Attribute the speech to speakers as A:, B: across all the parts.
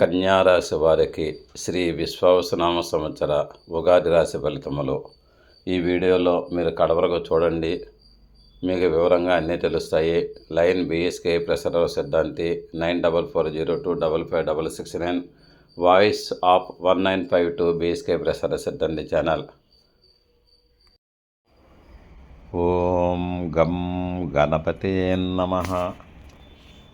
A: కన్యారాశి వారికి శ్రీ విశ్వావసనామ సంవత్సర ఉగాది రాశి ఫలితములు. ఈ వీడియోలో మీరు కడవరకు చూడండి. మీకు వివరంగా అన్నీ తెలుస్తాయి. Line BSK ప్రసరవ Siddhanti nine double four zero two double five double six nine. Voice of one nine five two BSK ప్రసర సిద్ధాంతి ఛానల్. ఓం గం గణపతే నమ.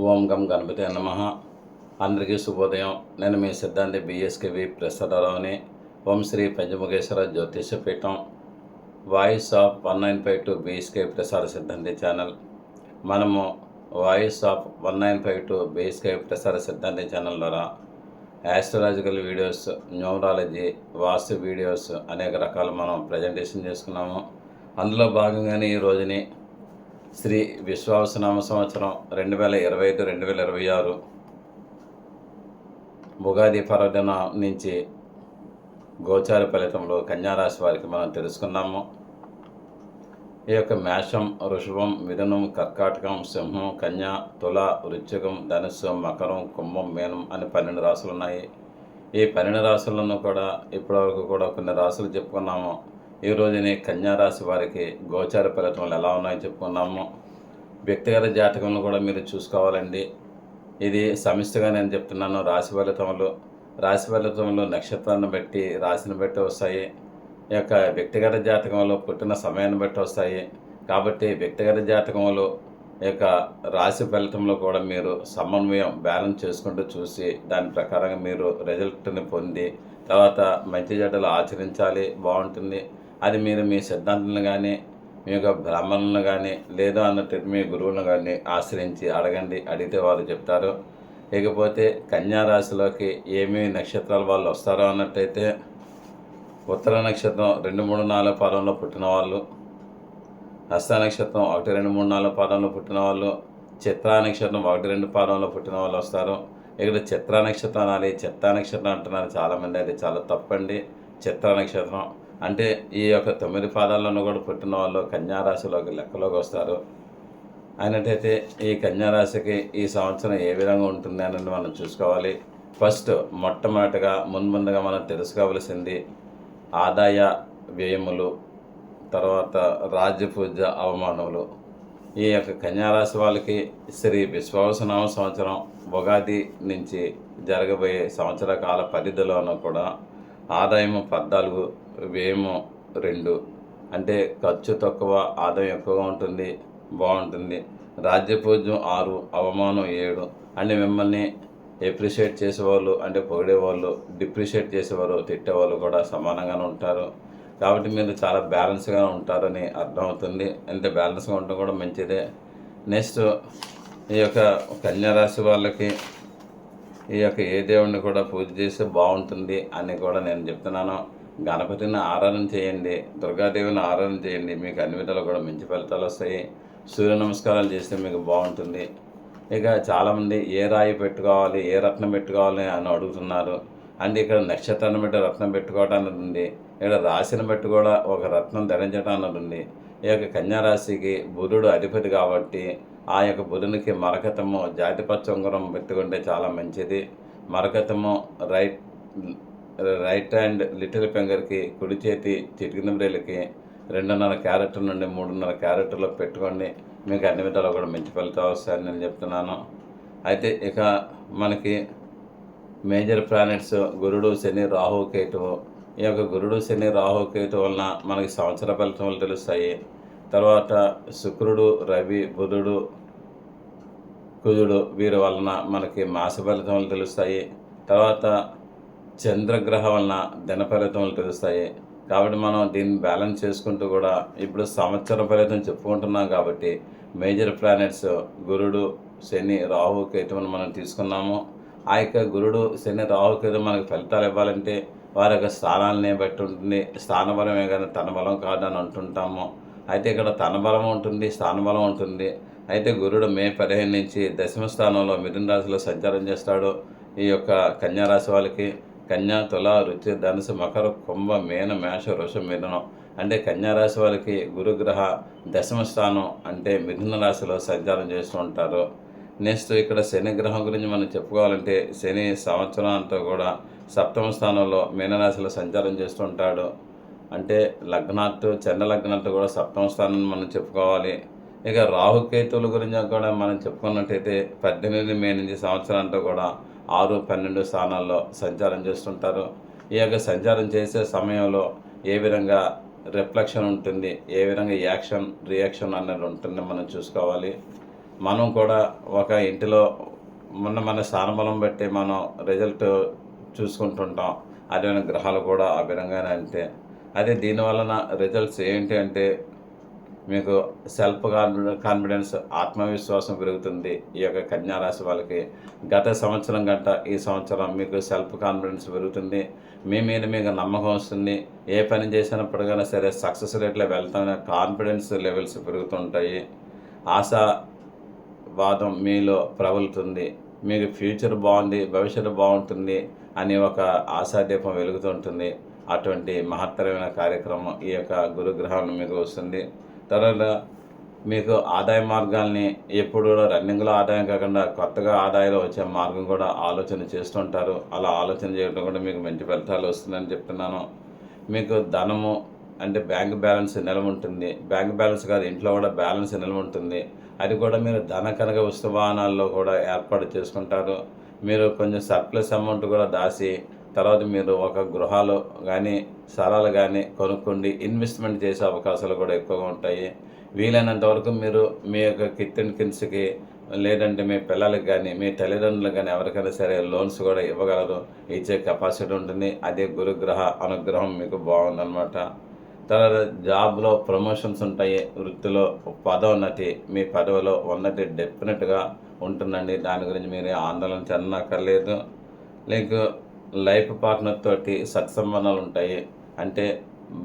A: ఓం గం గణపతి నమ. అందరికీ శుభోదయం. నేను మీ సిద్ధాంతి బిఎస్కేవి ప్రసాదరావుని. ఓం శ్రీ పంచముఖేశ్వర జ్యోతిష పీఠం voice of one nine five two BSK ప్రసార సిద్ధాంతి ఛానల్. మనము voice of one nine five two BSK ప్రసార సిద్ధాంతి ఛానల్ ద్వారా astrological videos numerology vastu videos అనేక రకాలు మనం ప్రజెంటేషన్ చేసుకున్నాము. అందులో భాగంగానే ఈ రోజుని శ్రీ విశ్వావసనామ సంవత్సరం రెండు వేల ఇరవై ఐదు రెండు వేల ఇరవై ఆరు ఉగాది పర్వదిన నుంచి గోచార ఫలితంలో కన్యారాశి వారికి మనం తెలుసుకున్నాము. ఈ యొక్క మేషం వృషభం మిథునం కర్కాటకం సింహం కన్య తుల వృశ్చికం ధనుస్సు మకరం కుంభం మీనం అని పన్నెండు రాసులు ఉన్నాయి ఈ పన్నెండు రాసులను కూడా ఇప్పటివరకు కూడా కొన్ని రాసులు చెప్పుకున్నాము. ఈ రోజుని కన్యా రాశి వారికి గోచార ఫలితములు ఎలా ఉన్నాయో చెప్పుకున్నాము. వ్యక్తిగత జాతకంలో కూడా మీరు చూసుకోవాలండి. ఇది సమిష్టిగా నేను చెప్తున్నాను రాశి ఫలితములు. రాశి ఫలితములు నక్షత్రాన్ని బట్టి రాశిని బట్టి వస్తాయి. ఈ యొక్క వ్యక్తిగత జాతకంలో పుట్టిన సమయాన్ని బట్టి వస్తాయి. కాబట్టి వ్యక్తిగత జాతకంలో ఈ యొక్క రాశి ఫలితంలో కూడా మీరు సమన్వయం బ్యాలెన్స్ చేసుకుంటూ చూసి దాని ప్రకారంగా మీరు రిజల్ట్ని పొంది తర్వాత మంచి జడ్డలు ఆచరించాలి బాగుంటుంది. అది మీరు మీ సిద్ధాంతాలను కానీ మీ యొక్క బ్రాహ్మణులను కానీ లేదా అన్నట్టు మీ గురువులను కానీ ఆశ్రయించి అడగండి. అడిగితే వాళ్ళు చెప్తారు. ఇకపోతే కన్యా రాశిలోకి ఏమేమి నక్షత్రాలు వాళ్ళు వస్తారో అన్నట్టయితే ఉత్తర నక్షత్రం రెండు మూడు నాలుగు పాదంలో పుట్టిన వాళ్ళు హస్త నక్షత్రం ఒకటి రెండు మూడు నాలుగు పాదంలో పుట్టిన వాళ్ళు చిత్రా నక్షత్రం ఒకటి రెండు పాదంలో పుట్టిన వాళ్ళు వస్తారు. ఇక్కడ చిత్రా నక్షత్రం అనాలి చిత్తా నక్షత్రం అంటున్నారు. చాలామంది అది చాలా తప్పండి. చిత్రా నక్షత్రం అంటే ఈ యొక్క తొమ్మిది పాదాలను కూడా పుట్టిన వాళ్ళు కన్యారాశిలోకి లెక్కలోకి వస్తారు. అయినట్టయితే ఈ కన్యారాశికి ఈ సంవత్సరం ఏ విధంగా ఉంటుంది అనేది మనం చూసుకోవాలి. ఫస్ట్ మొట్టమొదటిగా మున్ముందుగా మనం తెలుసుకోవలసింది ఆదాయ వ్యయములు తర్వాత రాజ్యపూజ అవమానములు. ఈ యొక్క కన్యారాశి వాళ్ళకి శ్రీ విశ్వాసనామ సంవత్సరం ఉగాది నుంచి జరగబోయే సంవత్సర కాల పరిధిలోనూ కూడా ఆదాయము పద్నాలుగు వ్యయము రెండు. అంటే ఖర్చు తక్కువ ఆదాయం ఎక్కువగా ఉంటుంది బాగుంటుంది. రాజ్యపూజ్యం ఆరు అవమానం ఏడు. అంటే మిమ్మల్ని ఎప్రిషియేట్ చేసేవాళ్ళు అంటే పొగిడేవాళ్ళు డిప్రిషియేట్ చేసేవారు తిట్టేవాళ్ళు కూడా సమానంగానే ఉంటారు. కాబట్టి మీరు చాలా బ్యాలెన్స్గా ఉంటారని అర్థమవుతుంది అంటే బ్యాలెన్స్గా ఉండడం కూడా మంచిదే. నెక్స్ట్ ఈ యొక్క కన్యారాశి వాళ్ళకి ఈ యొక్క ఏ దేవుడిని కూడా పూజ చేస్తే బాగుంటుంది అని కూడా నేను చెప్తున్నాను. గణపతిని ఆరాధన చేయండి దుర్గాదేవిని ఆరాధన చేయండి. మీకు అన్ని విధాలు కూడా మంచి ఫలితాలు వస్తాయి. సూర్య నమస్కారాలు చేస్తే మీకు బాగుంటుంది. ఇక చాలామంది ఏ రాయి పెట్టుకోవాలి ఏ రత్నం పెట్టుకోవాలి అని అడుగుతున్నారు. అంటే ఇక్కడ నక్షత్రాన్ని బట్టి రత్నం పెట్టుకోవటం అన్నది ఉంది. ఇక్కడ రాశిని బట్టి కూడా ఒక రత్నం ధరించడం అన్నది ఉంది. ఈ యొక్క కన్యారాశికి బుధుడు అధిపతి కాబట్టి ఆ యొక్క బుధునికి మరకతము జాతిపచ్చ ఉంగరం పెట్టుకుంటే చాలా మంచిది. మరకతము రైట్ రైట్ హ్యాండ్ లిటిల్ ఫింగర్కి కుడి చేతి చిటికిన బ్రేలకి రెండున్నర క్యారెట్ నుండి మూడున్నర క్యారెట్లో పెట్టుకోండి. మీకు అన్ని విధాలు కూడా మంచి ఫలితాలు వస్తాయని నేను చెప్తున్నాను. అయితే ఇక మనకి మేజర్ ప్లానెట్స్ గురుడు శని రాహు కేతువు. ఈ యొక్క గురుడు శని రాహు కేతు వలన మనకి సంవత్సర ఫలితములు తెలుస్తాయి. తర్వాత శుక్రుడు రవి బుధుడు కుజుడు వీరి వలన మనకి మాస ఫలితములు తెలుస్తాయి. తర్వాత చంద్రగ్రహం వలన ధన ఫలితములు తెలుస్తాయి. కాబట్టి మనం దీన్ని బ్యాలెన్స్ చేసుకుంటూ కూడా ఇప్పుడు సంవత్సర ఫలితం చెప్పుకుంటున్నాం కాబట్టి మేజర్ ప్లానెట్స్ గురుడు శని రాహు కేతువును మనం తీసుకున్నాము. ఆ యొక్క గురుడు శని రాహు కేతు మనకు ఫలితాలు ఇవ్వాలంటే వారి యొక్క స్థానాలని బట్టి ఉంటుంది? స్థానబలమే కానీ తన బలం కాదని అంటుంటాము. అయితే ఇక్కడ తన బలం ఉంటుంది స్థానబలం ఉంటుంది. అయితే గురుడు మే పదిహేను నుంచి దశమ స్థానంలో మిథున రాశిలో సంచారం చేస్తాడు. ఈ యొక్క కన్యా రాశి వాళ్ళకి కన్యా తుల రుచి ధనుసు మకర కుంభ మేన మేష వృష మిథునం. అంటే కన్యా రాశి వాళ్ళకి గురుగ్రహ దశమ స్థానం అంటే మిథున రాశిలో సంచారం చేస్తూ ఉంటారు. నెక్స్ట్ ఇక్కడ శని గ్రహం గురించి మనం చెప్పుకోవాలంటే శని సంవత్సరం అంతా కూడా సప్తమ స్థానంలో మీనరాశిలో సంచారం చేస్తూ ఉంటాడు. అంటే లగ్నాత్తు చంద్ర లగ్నాత్తు కూడా సప్తమ స్థానం మనం చెప్పుకోవాలి. ఇక రాహుకేతువుల గురించి కూడా మనం చెప్పుకున్నట్టయితే పద్దెనిమిది మే నుంచి సంవత్సరం అంతా కూడా ఆరు పన్నెండు స్థానాల్లో సంచారం చేస్తుంటారు. ఈ యొక్క సంచారం చేసే సమయంలో ఏ విధంగా రిఫ్లెక్షన్ ఉంటుంది ఏ విధంగా యాక్షన్ రియాక్షన్ అనేది ఉంటుంది మనం చూసుకోవాలి. మనం కూడా ఒక ఇంటిలో మొన్న మన స్థానబలం బట్టి మనం రిజల్ట్ చూసుకుంటుంటాం. అదేవిధంగా గ్రహాలు కూడా ఆ విధంగానే అంటే అదే దీనివలన రిజల్ట్స్ ఏంటి అంటే మీకు సెల్ఫ్ కాన్ఫిడెన్స్ ఆత్మవిశ్వాసం పెరుగుతుంది. ఈ యొక్క కన్యారాశి వాళ్ళకి గత సంవత్సరం గంట ఈ సంవత్సరం మీకు సెల్ఫ్ కాన్ఫిడెన్స్ పెరుగుతుంది. మీ మీద మీకు నమ్మకం వస్తుంది. ఏ పని చేసినప్పటికైనా సరే సక్సెస్ రేట్లో వెళ్తామనే కాన్ఫిడెన్స్ లెవెల్స్ పెరుగుతుంటాయి. ఆశావాదం మీలో ప్రబలుతుంది. మీకు ఫ్యూచర్ బాగుంది భవిష్యత్తు బాగుంటుంది అని ఒక ఆశాదీపం వెలుగుతుంటుంది. అటువంటి మహత్తరమైన కార్యక్రమం ఈ యొక్క గురుగ్రహం మీకు వస్తుంది. తర్వాత మీకు ఆదాయ మార్గాల్ని ఎప్పుడు కూడా రన్నింగ్లో ఆదాయం కాకుండా కొత్తగా ఆదాయాలు వచ్చే మార్గం కూడా ఆలోచన చేస్తుంటారు. అలా ఆలోచన చేయడం కూడా మీకు మంచి ఫలితాలు వస్తుందని చెప్తున్నాను. మీకు ధనము అంటే బ్యాంక్ బ్యాలెన్స్ నిలవ ఉంటుంది. బ్యాంక్ బ్యాలెన్స్ కాదు ఇంట్లో కూడా బ్యాలెన్స్ నిలవ ఉంటుంది. అది కూడా మీరు ధన కనక వస్తువాహనాల్లో కూడా ఏర్పాటు చేసుకుంటారు. మీరు కొంచెం సర్ప్లస్ అమౌంట్ కూడా దాసి తర్వాత మీరు ఒక గృహాలు కానీ స్థలాలు కానీ కొనుక్కోండి. ఇన్వెస్ట్మెంట్ చేసే అవకాశాలు కూడా ఎక్కువగా ఉంటాయి. వీలైనంత వరకు మీరు మీ యొక్క కిత్ కిన్స్కి లేదంటే మీ పిల్లలకి కానీ మీ తల్లిదండ్రులకు కానీ ఎవరికైనా సరే లోన్స్ కూడా ఇవ్వగలరు. ఇచ్చే కెపాసిటీ ఉంటుంది. అదే గురుగ్రహ అనుగ్రహం మీకు బాగుందన్నమాట. తర్వాత జాబ్లో ప్రమోషన్స్ ఉంటాయి. వృత్తిలో పదోన్నతి మీ పదవిలో ఉన్నతి డెఫినెట్గా ఉంటుందండి. దాని గురించి మీరు ఆందోళన చెందనక్కర్లేదు. లైక్ లైఫ్ పార్ట్నర్ తోటి సత్సంబంధాలు ఉంటాయి. అంటే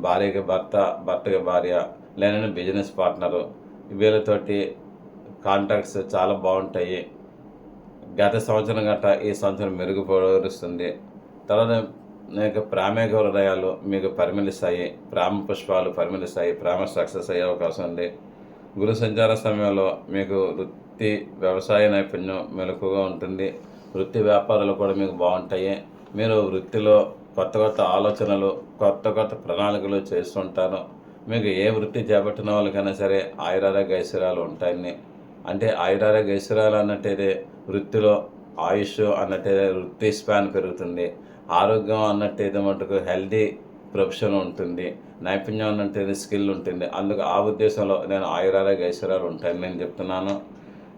A: భార్యకి భర్త భర్తకి భార్య లేదంటే బిజినెస్ పార్ట్నరు వీళ్ళతోటి కాంటాక్ట్స్ చాలా బాగుంటాయి. గత సంవత్సరం గట్ట ఈ సంవత్సరం మెరుగుపరుస్తుంది తర్వాత మీకు ప్రేమేక హృదయాలు మీకు పరిమళిస్తాయి. ప్రేమ పుష్పాలు పరిమళిస్తాయి. ప్రేమ సక్సెస్ అయ్యే అవకాశం ఉంది. గురు సంచార సమయంలో మీకు వృత్తి వ్యవసాయ నైపుణ్యం మెలకుగా ఉంటుంది. వృత్తి వ్యాపారాలు కూడా మీకు బాగుంటాయి. మీరు వృత్తిలో కొత్త కొత్త ఆలోచనలు కొత్త కొత్త ప్రణాళికలు చేస్తుంటారు మీకు ఏ వృత్తి చేపట్టిన వాళ్ళకైనా సరే ఆయురారోగ్య ఐశ్వర్యాలు ఉంటాయని. అంటే ఆయురారోగ్య ఐశ్వర్యాలు అన్నట్టయితే వృత్తిలో ఆయుష్ అన్నట్టయితే వృత్తి స్పాన్ పెరుగుతుంది. ఆరోగ్యం అన్నట్టయితే మటుకు హెల్దీ ప్రొఫెషన్ ఉంటుంది. నైపుణ్యం అన్నట్టయితే స్కిల్ ఉంటుంది. అందుకు ఆ ఉద్దేశంలో నేను ఆయురారోగ్య ఐశ్వర్యాలు ఉంటాయని నేను చెప్తున్నాను.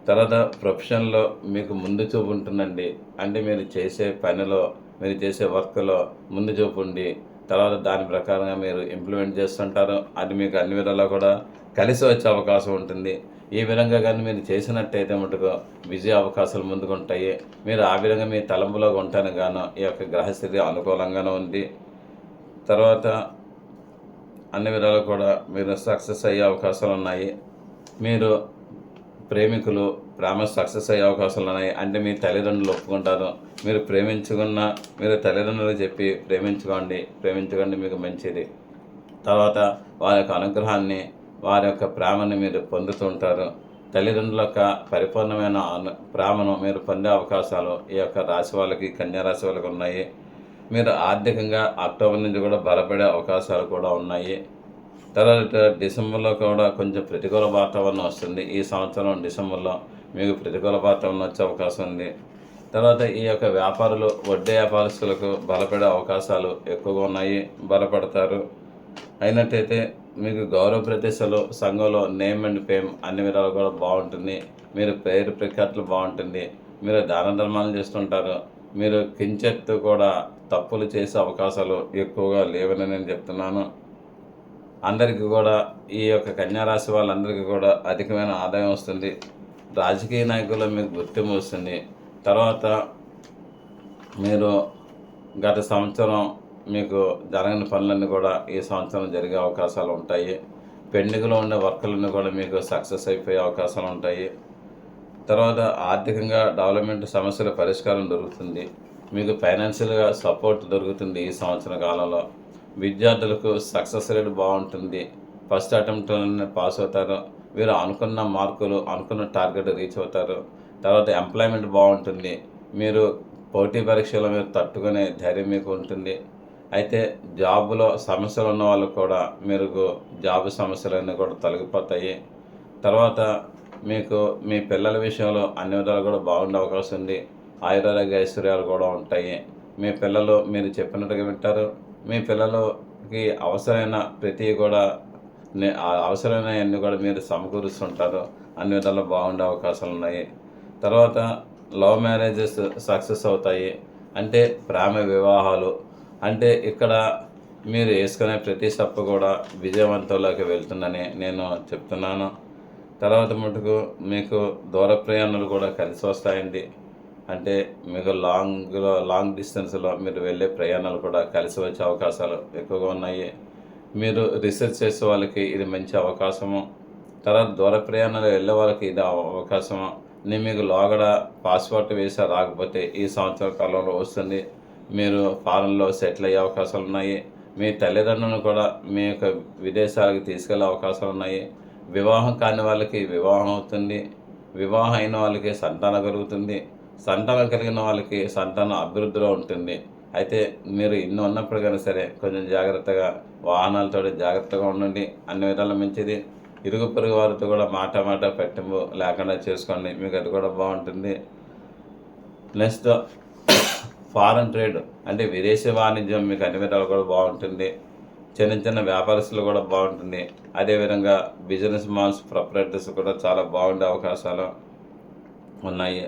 A: తర్వాత ప్రొఫెషన్లో మీకు ముందు చూపు ఉంటుందండి అంటే మీరు చేసే పనిలో మీరు చేసే వర్క్లో ముందు చూపు ఉండి తర్వాత దాని ప్రకారంగా మీరు ఇంప్లిమెంట్ చేస్తుంటారు. అది మీకు అన్ని విధాలా కూడా కలిసి వచ్చే అవకాశం ఉంటుంది. ఈ విధంగా కానీ మీరు చేసినట్టయితే మటుకు విజయ అవకాశాలు ముందుకు ఉంటాయి మీరు ఆ విధంగా మీ తలంపులో ఉంటాను గాను ఈ యొక్క గ్రహస్థితి అనుకూలంగానే ఉంది. తర్వాత అన్ని విధాలు కూడా మీరు సక్సెస్ అయ్యే అవకాశాలు ఉన్నాయి. మీరు ప్రేమికులు ప్రేమ సక్సెస్ అయ్యే అవకాశాలు ఉన్నాయి. అంటే మీ తల్లిదండ్రులు ఒప్పుకుంటారు. మీరు ప్రేమించుకున్న మీరు తల్లిదండ్రులు చెప్పి ప్రేమించుకోండి ప్రేమించుకోండి మీకు మంచిది. తర్వాత వారి యొక్క అనుగ్రహాన్ని వారి యొక్క ప్రేమను మీరు పొందుతుంటారు తల్లిదండ్రుల యొక్క పరిపూర్ణమైన అను ప్రేమను మీరు పొందే అవకాశాలు ఈ యొక్క రాశి వాళ్ళకి కన్యా రాశి వాళ్ళకి ఉన్నాయి. మీరు ఆర్థికంగా అక్టోబర్ నుంచి కూడా బలపడే అవకాశాలు కూడా ఉన్నాయి. తర్వాత డిసెంబర్లో కూడా కొంచెం ప్రతికూల వాతావరణం వస్తుంది. ఈ సంవత్సరం డిసెంబర్లో మీకు ప్రతికూల వాతావరణం వచ్చే అవకాశం ఉంది. తర్వాత ఈ యొక్క వ్యాపారులు వడ్డీ వ్యాపారస్తులకు బలపడే అవకాశాలు ఎక్కువగా ఉన్నాయి. బలపడతారు. అయినట్టయితే మీకు గౌరవ ప్రదేశాలు సంఘంలో నేమ్ అండ్ ఫేమ్ అన్ని విధాలు కూడా బాగుంటుంది. మీరు పేరు ప్రఖ్యాతులు బాగుంటుంది. మీరు దాన ధర్మాలు చేస్తుంటారు. మీరు కించెత్తు కూడా తప్పులు చేసే అవకాశాలు ఎక్కువగా లేవని నేను చెప్తున్నాను. అందరికీ కూడా ఈ యొక్క కన్యారాశి వాళ్ళందరికీ కూడా అధికమైన ఆదాయం వస్తుంది. రాజకీయ నాయకుల్లో మీకు గుర్తింపు వస్తుంది. తర్వాత మీరు గత సంవత్సరం మీకు జరగని పనులన్నీ కూడా ఈ సంవత్సరం జరిగే అవకాశాలు ఉంటాయి. పెండింగ్లో ఉండే వర్కులన్నీ కూడా మీకు సక్సెస్ అయిపోయే అవకాశాలు ఉంటాయి. తర్వాత ఆర్థికంగా డెవలప్మెంట్ సమస్యల పరిష్కారం దొరుకుతుంది. మీకు ఫైనాన్షియల్గా సపోర్ట్ దొరుకుతుంది ఈ సంవత్సర కాలంలో. విద్యార్థులకు సక్సెస్ రేట్ బాగుంటుంది. ఫస్ట్ అటెంప్ట్లోనే పాస్ అవుతారు. వీరు అనుకున్న మార్కులు అనుకున్న టార్గెట్ రీచ్ అవుతారు. తర్వాత ఎంప్లాయ్మెంట్ బాగుంటుంది. మీరు పోటీ పరీక్షలో మీరు తట్టుకునే ధైర్యం మీకు ఉంటుంది. అయితే జాబ్లో సమస్యలు ఉన్న వాళ్ళు కూడా మీరు జాబ్ సమస్యలన్నీ కూడా తొలగిపోతాయి. తర్వాత మీకు మీ పిల్లల విషయంలో అన్ని విధాలు కూడా బాగుండే అవకాశం ఉంది. ఆయురారోగ్య ఐశ్వర్యాలు కూడా ఉంటాయి. మీ పిల్లలు మీరు చెప్పినట్టుగా వింటారు. మీ పిల్లలకి అవసరమైన ప్రతి కూడా నే- ఆ అవసరమైనవన్నీ కూడా మీరు సమకూరుస్తుంటారు. అన్ని విధాలు బాగుండే అవకాశాలు ఉన్నాయి. తర్వాత లవ్ మ్యారేజెస్ సక్సెస్ అవుతాయి. అంటే ప్రేమ వివాహాలు. అంటే ఇక్కడ మీరు వేసుకునే ప్రతి స్టెప్ కూడా విజయవంతంలోకి వెళ్తుందని నేను చెప్తున్నాను. తర్వాత మటుకు మీకు దూర ప్రయాణాలు కూడా కలిసి వస్తాయండి. అంటే మీకు లాంగ్లో లాంగ్ డిస్టెన్స్లో మీరు వెళ్ళే ప్రయాణాలు కూడా కలిసి వచ్చే అవకాశాలు ఎక్కువగా ఉన్నాయి. మీరు రీసెర్చ్ చేసే వాళ్ళకి ఇది మంచి అవకాశము. తర్వాత దూర ప్రయాణాలు వెళ్ళే వాళ్ళకి ఇది అవకాశము. నేను మీకు లోగడ పాస్పోర్ట్ వీసా రాకపోతే ఈ సంవత్సర కాలంలో వస్తుంది. మీరు ఫారెన్లో సెటిల్ అయ్యే అవకాశాలు ఉన్నాయి. మీ తల్లిదండ్రులను కూడా మీ యొక్క విదేశాలకు తీసుకెళ్ళే అవకాశాలు ఉన్నాయి. వివాహం కాని వాళ్ళకి వివాహం అవుతుంది. వివాహం అయిన వాళ్ళకి సంతానం కలుగుతుంది. సంతానం కలిగిన వాళ్ళకి సంతానం అభివృద్ధిలో ఉంటుంది. అయితే మీరు ఇన్ని ఉన్నప్పుడు కానీ సరే కొంచెం జాగ్రత్తగా వాహనాలతో జాగ్రత్తగా ఉండండి. అన్ని విధాల మంచిది. ఇరుగు పొరుగు వారితో కూడా మాట మాట పెట్టింపు లేకుండా చేసుకోండి. మీకు అది కూడా బాగుంటుంది. నెక్స్ట్ ఫారెన్ ట్రేడ్ అంటే విదేశీ వాణిజ్యం మీకు అన్ని విధాలు కూడా బాగుంటుంది. చిన్న చిన్న వ్యాపారస్తులు కూడా బాగుంటుంది. అదేవిధంగా బిజినెస్ మాల్స్ ప్రొపరేటర్స్ కూడా చాలా బాగుండే అవకాశాలు ఉన్నాయి.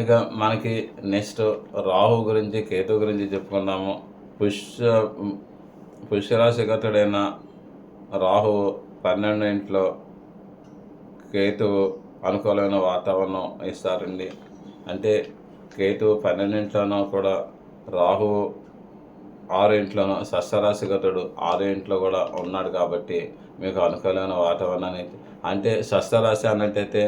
A: ఇక మనకి నెక్స్ట్ రాహు గురించి కేతు గురించి చెప్పుకుందాము. పుష్య పుష్యరాశిగతుడైన రాహు పన్నెండు ఇంట్లో కేతువు అనుకూలమైన వాతావరణం ఇస్తారండి. అంటే కేతువు పన్నెండింట్లోనూ కూడా రాహు ఆరు ఇంట్లోనూ సస్యరాశిగతుడు ఆరు ఇంట్లో కూడా ఉన్నాడు కాబట్టి మీకు అనుకూలమైన వాతావరణాన్ని అంటే సస్యరాశి అన్నట్టయితే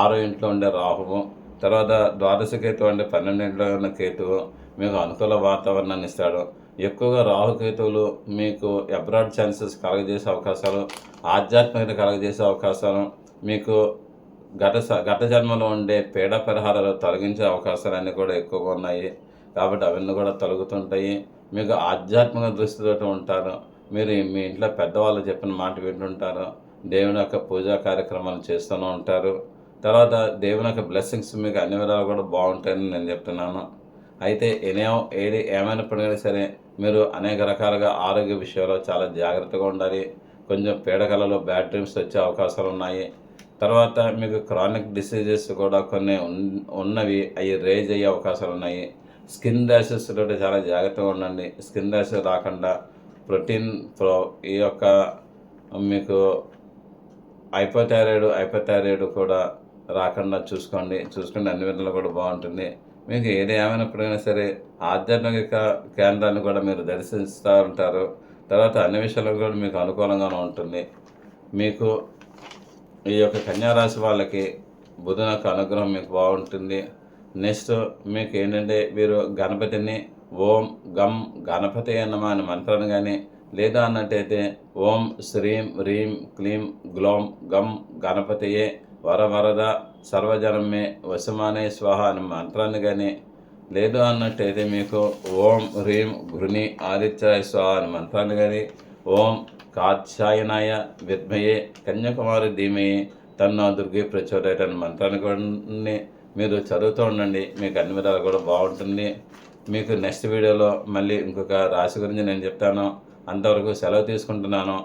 A: ఆరో ఇంట్లో ఉండే రాహువు తర్వాత ద్వాదశ కేతువు అంటే పన్నెండింటిలో ఉన్న కేతువు మీకు అనుకూల వాతావరణాన్ని ఇస్తాడు. ఎక్కువగా రాహుకేతువులు మీకు అబ్రాడ్ ఛాన్సెస్ కలగజేసే అవకాశాలు ఆధ్యాత్మికత కలగజేసే అవకాశాలు మీకు గత స- గత జన్మలో ఉండే పీడ పరిహారాలు తొలగించే అవకాశాలన్నీ కూడా ఎక్కువగా ఉన్నాయి. కాబట్టి అవన్నీ కూడా తొలగుతుంటాయి. మీకు ఆధ్యాత్మిక దృష్టితో ఉంటారు. మీరు మీ ఇంట్లో పెద్దవాళ్ళు చెప్పిన మాట వింటుంటారు. దేవుని యొక్క పూజా కార్యక్రమాలు చేస్తూనే ఉంటారు. తర్వాత దేవుని యొక్క బ్లెస్సింగ్స్ మీకు అన్ని విధాలు కూడా బాగుంటాయని నేను చెప్తున్నాను. అయితే ఎనేమో ఏది ఏమైనప్పటికీ సరే మీరు అనేక రకాలుగా ఆరోగ్య విషయంలో చాలా జాగ్రత్తగా ఉండాలి. కొంచెం పీడకలలో బ్యాడ్ డ్రీమ్స్ వచ్చే అవకాశాలు ఉన్నాయి. తర్వాత మీకు క్రానిక్ డిసీజెస్ కూడా కొన్ని ఉన్- ఉన్నవి అవి రేజ్ అయ్యే అవకాశాలు ఉన్నాయి. స్కిన్ ర్యాషెస్ తోటి చాలా జాగ్రత్తగా ఉండండి. స్కిన్ ర్యాష్ రాకుండా ప్రోటీన్ ప్రో ఈ యొక్క మీకు హైపోథైరాయిడ్ హైపోథైరాయిడ్ కూడా రాకుండా చూసుకోండి. చూసుకుంటే అన్ని విధాలు కూడా బాగుంటుంది. మీకు ఏది ఏమైనప్పుడైనా సరే ఆధ్యాత్మిక కేంద్రాన్ని కూడా మీరు దర్శిస్తూ ఉంటారు. తర్వాత అన్ని విషయాలు కూడా మీకు అనుకూలంగానే ఉంటుంది. మీకు ఈ యొక్క కన్యారాశి వాళ్ళకి బుధుని యొక్క అనుగ్రహం మీకు బాగుంటుంది. నెక్స్ట్ మీకు ఏంటంటే మీరు గణపతిని ఓం గం గణపతి అన్నమా అనే మంత్రాన్ని కానీ లేదా అన్నట్టయితే ఓం శ్రీం హ్రీం క్లీం గ్లోం గం గణపతియే వరవరద సర్వజనమే వశమానే స్వాహ అనే మంత్రాన్ని కానీ లేదు అన్నట్టయితే మీకు ఓం హ్రీం ఘృణి ఆదిత్యాయ స్వాహ అనే మంత్రాన్ని కానీ ఓం కాత్సాయనాయ విద్మయే కన్యాకుమారి ధీమయే తన్న దుర్గే ప్రచోదయట అనే మంత్రాన్ని కూడా మీరు చదువుతూ ఉండండి. మీకు అన్ని విధాలు కూడా బాగుంటుంది. మీకు నెక్స్ట్ వీడియోలో మళ్ళీ ఇంకొక రాశి గురించి నేను చెప్తాను. అంతవరకు సెలవు తీసుకుంటున్నాను.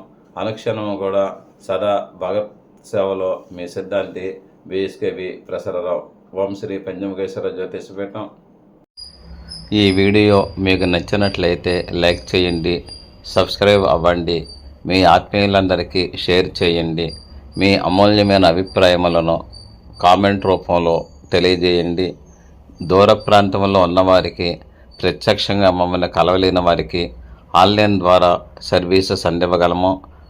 A: అనుక్షణము కూడా సదా భగత్ సేవలో మీ సిద్ధాంతి B S K V Prasararao. ఓం శ్రీ పంచముఖేశ్వర జ్యోతిషపీఠం
B: ఈ వీడియో మీకు నచ్చినట్లయితే లైక్ చేయండి సబ్స్క్రైబ్ అవ్వండి మీ ఆత్మీయులందరికీ షేర్ చేయండి మీ అమూల్యమైన అభిప్రాయములను కామెంట్ రూపంలో తెలియజేయండి. దూర ప్రాంతంలో ఉన్నవారికి ప్రత్యక్షంగా మమ్మల్ని కలవలేని వారికి ఆన్లైన్ ద్వారా services అందివ్వగలము.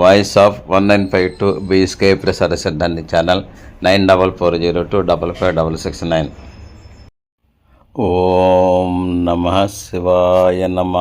B: voice of one nine five two BSK Prasad Siddhanti channel nine double four zero two double five double six nine. ఓం నమ శివాయ నమ.